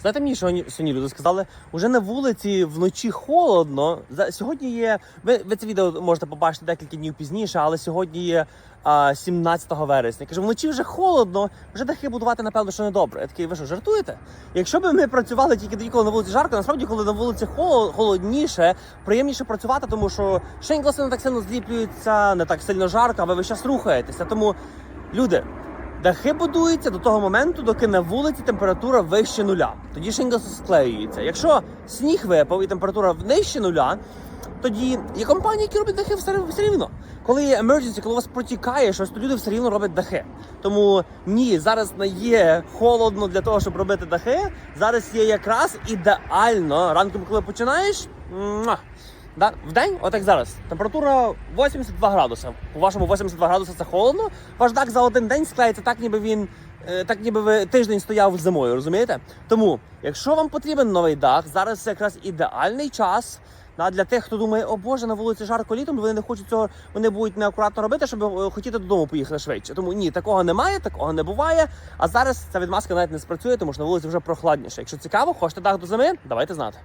Знаєте мені, що сьогодні люди сказали? Уже на вулиці вночі холодно. Сьогодні є. Ви, ви це відео можете побачити декілька днів пізніше, але сьогодні є а, 17 вересня. Каже, вночі вже холодно, вже дахи будувати, напевно, що не добре. Я такий, ви що, жартуєте? Якщо б ми працювали тільки тоді, коли на вулиці жарко, насправді, коли на вулиці холодніше, приємніше працювати, тому що шингласи не так сильно зліплюються, не так сильно жарко, а ви весь час рухаєтеся. Тому люди. Дахи будуються до того моменту, доки на вулиці температура вище нуля. Тоді шинглас склеюється. Якщо сніг випав і температура нижче нуля, тоді є компанії, які роблять дахи все, рівно. Коли є emergency, коли у вас протікає щось, то люди все рівно роблять дахи. Тому ні, зараз не є холодно для того, щоб робити дахи. Зараз є якраз ідеально. Ранком, коли починаєш, Да, в день, отак зараз, температура 82 градуси. У вашому 82 градуси це холодно. Ваш дах за один день склеїться так, ніби він е, так, ніби ви тиждень стояв зимою, розумієте? Тому, якщо вам потрібен новий дах, зараз якраз ідеальний час. Да, для тих, хто думає, о Боже, на вулиці жарко літом, вони не хочуть цього, вони будуть неакуратно робити, щоб е, хотіти додому поїхати швидше. Тому ні, такого немає, такого не буває. А зараз ця відмазка навіть не спрацює, тому що на вулиці вже прохладніше. Якщо цікаво, хочете дах до зими, давайте знати.